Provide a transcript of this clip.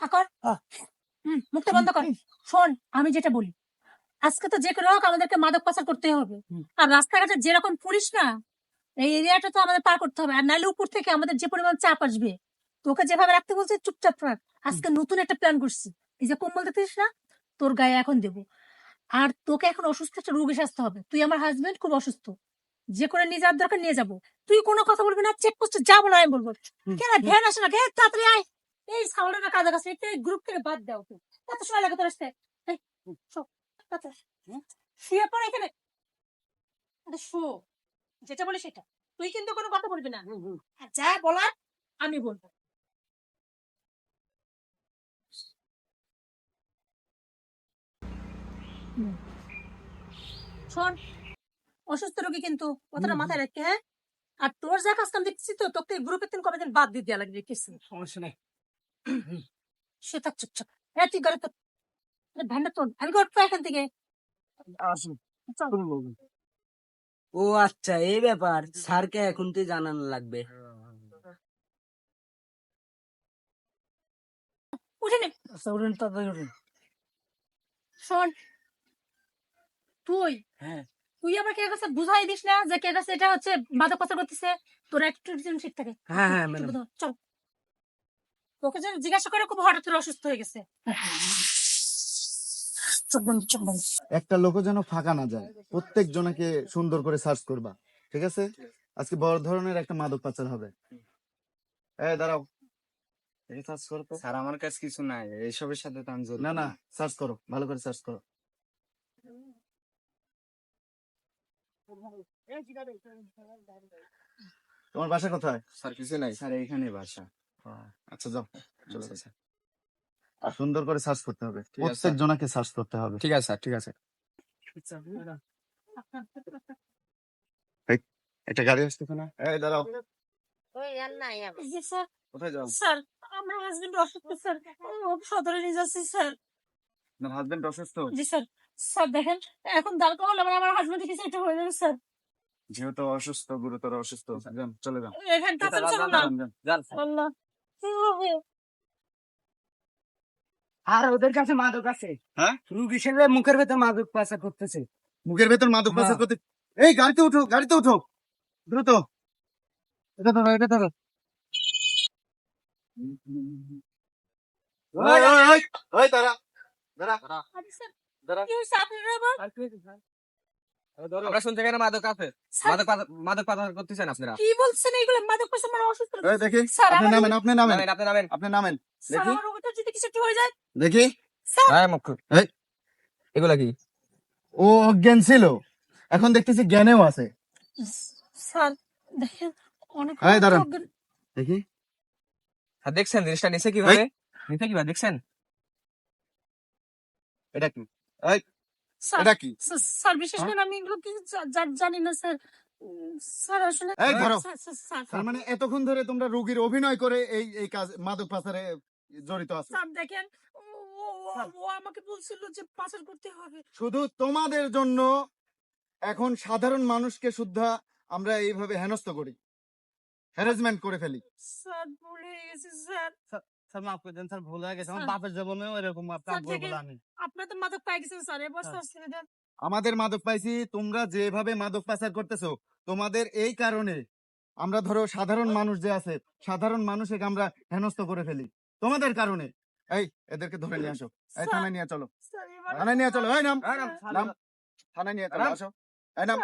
আকর হুম, মুখটা বন্ধ কর। শোন আমি যেটা বলি আজকে তো যে হোক আমাদেরকে মাদক পাচার করতে হবে। আর রাস্তাঘাটে যেরকম পুলিশ না এই এরিয়াটা তো আমাদের পার করতে হবে। আর নাহলে উপর থেকে আমাদের যে পরিমাণ চাপ আসবে তোকে যেভাবে রাখতে বলছে চুপচাপ রাখ। আজকে নতুন একটা প্ল্যান করছি। এই যে কম্বল দেখছিস না তোর গায়ে এখন দেবো। আর তোকে এখন অসুস্থ একটা রোগী সাজতে হবে। তুই আমার হাজবেন্ড খুব অসুস্থ। যে করে নিয়ে যাওয়ার দরকার নিয়ে যাব। তুই কোনো কথা বলবি না চেক পোস্টে যাব না আমি বলব। কেন ধ্যান আসে না? তাড়াতাড়ি আয়। এই সাউন্ডের না কাজে কাছে এটা গ্রুপ থেকে বাদ দাও তুই কত সময় লাগে তোর আসতে এই। শুয়ে পড় এখানে। শো যেটা বলি সেটা। তুই কিন্তু কোনো কথা বলবি না। আর যা বলার আমি বলব। শোন অসুস্থ রোগী কিন্তু কথাটা মাথায় রাখতে হ্যাঁ আর তোর যা কাজ কাম দেখছি তো তোকে গ্রুপের তিন কবে দিন বাদ দিয়ে দেওয়া লাগবে কিছু সমস্যা নাই। চুপচাপ হ্যাঁ তুই গাড়ি তো ভ্যানটা তোর আমি উঠবো এখান থেকে আসুন ও আচ্ছা এই ব্যাপার স্যারকে এখন তুই জানানো লাগবে উঠে নে আচ্ছা উঠেন তাড়াতাড়ি উঠেন শোন তুই হ্যাঁ তুই আবার কে কাছে বুঝাই দিস না যে কে কাছে এটা হচ্ছে মাদক পাচার করতেছে তোর একটু যেন ঠিক থাকে হ্যাঁ হ্যাঁ চল তোকে যেন জিজ্ঞাসা করে খুব হঠাৎ করে অসুস্থ হয়ে গেছে। একটা লোক যেন ফাঁকা না যায়। প্রত্যেক জনকে সুন্দর করে সার্চ করবা। ঠিক আছে? আজকে বড় ধরনের একটা মাদক পাচার হবে। এই দাঁড়াও। এই সার্চ করো তো। স্যার আমার কাছে কিছু নাই। এইসবের সাথে তো আমি জড়িত। না না সার্চ করো। ভালো করে সার্চ করো। তোমার বাসা কোথায়? স্যার কিছু নাই। স্যার এইখানে বাসা। আচ্ছা যাও। চলো আচ্ছা, আর সুন্দর করে সার্চ করতে হবে। প্রত্যেক জনকে সার্চ করতে হবে। ঠিক আছে স্যার ঠিক আছে। একটা গাড়ি না এই দাঁড়াও। কোথায় যাও? স্যার আমার হাজবেন্ড অসুস্থ স্যার ও সদরে নিয়ে যাচ্ছি স্যার আপনার হাজবেন্ড অসুস্থ? জি স্যার স্যার দেখেন এখন দরকার হলে আমার আমার হাজবেন্ড কিছু একটা হয়ে যাবে স্যার যেহেতু অসুস্থ গুরুতর অসুস্থ যান চলে যান। এখানে তাড়াতাড়ি চলো না। যান। আল্লাহ? আর ওদের কাছে মাদক আছে। হ্যাঁ? রুগী হিসেবে মুখের ভেতর মাদক পাচার করতেছে। মুখের ভেতর মাদক পাচার। করতে এই গাড়িতে উঠো গাড়িতে উঠো। দ্রুত। এটা ধরো এটা ধরো। ওই ওই ওই ওই দাঁড়া দাঁড়া। আরে স্যার, দাঁড়া কি হয়েছে আপনার আবার? আমরা শুনতে গেলে মাদক আছে। মাদক মাদক পাচার করতেছেন আপনারা। কি বলছেন এইগুলো মাদক পাশে আমার অসুস্থ এই দেখি। আপনি নামেন আপনি নামেন। নামেন আপনি নামেন। আপনি নামেন। দেখি। যদি কিছু হয়ে যায়। দেখি। হ্যাঁ মুখ এই। এগুলা কি? ও অজ্ঞান ছিল। এখন দেখতেছি জ্ঞানেও আছে। স্যার দেখেন অনেক এই দাঁড়ান। দেখি। স্যার দেখছেন জিনিসটা নিচে কীভাবে? নিচে কীভাবে? দেখছেন? এটা কি? এটা কি? স্যার, বিশেষ হ্যাঁ? করে আমি এগুলো জা- জানি না স্যার। স্যার আসলে এই ধরো। স্যার, স্যার, স্যার, তার মানে এতক্ষণ ধরে তোমরা রোগীর অভিনয় করে এই এই কাজ মাদক পাচারে জড়িত আছো। স্যার দেখেন ও ও- ও- ও আমাকে বলছিল যে পাচার করতে হবে। শুধু তোমাদের জন্য এখন সাধারণ মানুষকে শুদ্ধা আমরা এইভাবে হেনস্থ করি। হ্যারাসমেন্ট করে ফেলি। স্যার ভুলে গেছি স্যার স্যার মাফ করে দেন স্যার ভুল হয়ে গেছে। আমার বাপের জীবনেও এরকম আপনার ভুল দেখেন। আমি আপনার তো মাদক পাই গেছেন স্যার। এবার হ্যাঁ। স্যার ছেড়ে দেন। আমাদের মাদক পাইছি তোমরা যেভাবে মাদক পাচার করতেছো তোমাদের এই কারণে আমরা ধরো সাধারণ মানুষ যে আছে সাধারণ মানুষকে আমরা হেনস্থ করে ফেলি। তোমাদের কারণে। এই এদেরকে ধরে নিয়ে আসো। এই থানায় নিয়ে চলো। থানায় নিয়ে চলো। এই নাম। নাম, নাম থানায় নিয়ে চলো আসো। এই নাম।